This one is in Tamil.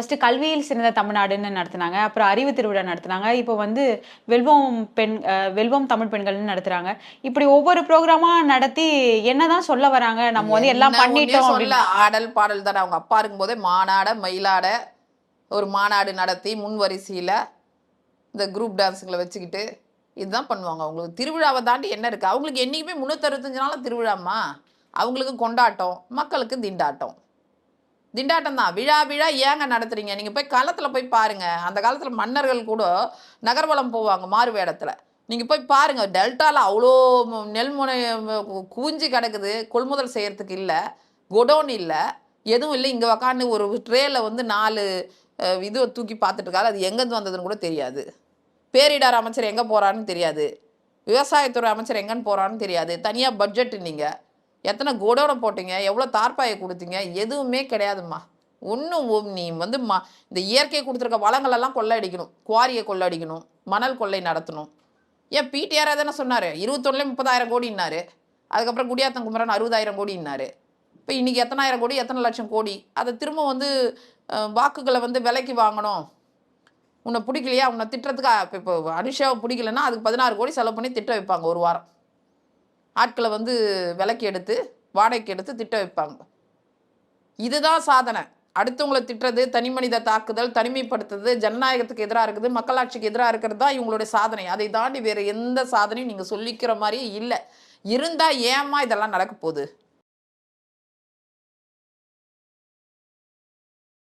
ஃபர்ஸ்ட் கல்வியில் சிறந்த தமிழ்நாடுன்னு நடத்துனாங்க. அப்புறம் அறிவு திருவிழா நடத்துனாங்க. இப்போ வந்து வெல்வம் பெண் வெல்வம் தமிழ் பெண்கள்னு நடத்துறாங்க. இப்படி ஒவ்வொரு ப்ரோக்ராமா நடத்தி என்னதான் சொல்ல வராங்க? நம்ம வந்து எல்லாம் பண்ணிட்டோம் சொல்ல ஆடல் பாடல் தானே. அவங்க அப்பா இருக்கும்போதே மாநாட மயிலாட ஒரு மாநாடு நடத்தி முன் வரிசையில இந்த குரூப் டான்ஸுங்களை வச்சுக்கிட்டு இதுதான் பண்ணுவாங்க. அவங்களுக்கு திருவிழாவை தாண்டி என்ன இருக்கு? அவங்களுக்கு என்னைக்குமே முந்நூற்றறுபத்தஞ்சு நாளும் திருவிழாம்மா. அவங்களுக்கு கொண்டாட்டம் மக்களுக்கு திண்டாட்டம். திண்டாட்டம் தான். விழா விழா ஏங்க நடத்துறீங்க? நீங்கள் போய் களத்தில் போய் பாருங்கள் அந்த காலத்தில் மன்னர்கள் கூட நகர்வலம் போவாங்க மாறு வேடத்தில். நீங்கள் போய் பாருங்கள் டெல்டாவில் அவ்வளோ நெல் முனை ம- கிடக்குது. கொள்முதல் செய்கிறதுக்கு இல்லை. குடோன் இல்லை. எதுவும் இல்லை. இங்கே உக்காந்து ஒரு ட்ரேயில் வந்து நாலு இது தூக்கி பார்த்துட்டுருக்காரு. அது எங்கேருந்து வந்ததுன்னு கூட தெரியாது. பேரிடார் அமைச்சர் எங்கே போகிறான்னு தெரியாது. விவசாயத்துறை அமைச்சர் எங்கேன்னு போகிறான்னு தெரியாது. தனியாக பட்ஜெட் நீங்கள் எத்தனை கோடோனை போட்டீங்க? எவ்வளோ தார்ப்பாயை கொடுத்தீங்க? எதுவுமே கிடையாதும்மா. ஒன்றும் நீ வந்து ம இந்த இயற்கை கொடுத்துருக்க வளங்களெல்லாம் கொள்ளையடிக்கணும். குவாரியை கொள்ளையடிக்கணும். மணல் கொள்ளை நடத்தணும். ஏன் பிடிஆர் தானே சொன்னார்? இருபத்தொன்னுல முப்பதாயிரம் கோடின்னாரு. அதுக்கப்புறம் குடியாத்தம் குமரன் அறுபதாயிரம் கோடின்னாரு. இப்போ இன்றைக்கி எத்தனாயிரம் கோடி? எத்தனை லட்சம் கோடி? அதை திரும்ப வந்து வாக்குகளை வந்து விலைக்கு வாங்கணும். உன்னை பிடிக்கலையா? உன்னை திட்டுறதுக்கு? இப்போ இப்போ அனுஷாவை பிடிக்கலன்னா அதுக்கு பதினாறு கோடி செலவு பண்ணி திட்ட வைப்பாங்க ஒரு வாரம். ஆட்களை வந்து விலைக்கு எடுத்து வாடகைக்கு எடுத்து திட்ட வைப்பாங்க. இதுதான் சாதனை. அடுத்தவங்களை திட்டுறது தனி மனித தாக்குதல் தனிமைப்படுத்துறது ஜனநாயகத்துக்கு எதிராக இருக்குது மக்களாட்சிக்கு எதிராக இருக்கிறது தான் இவங்களுடைய சாதனை. அதை தாண்டி வேறு எந்த சாதனையும் நீங்கள் சொல்லிக்கிற மாதிரியே இல்லை. இருந்தால் ஏம்மா இதெல்லாம் நடக்க போகுது?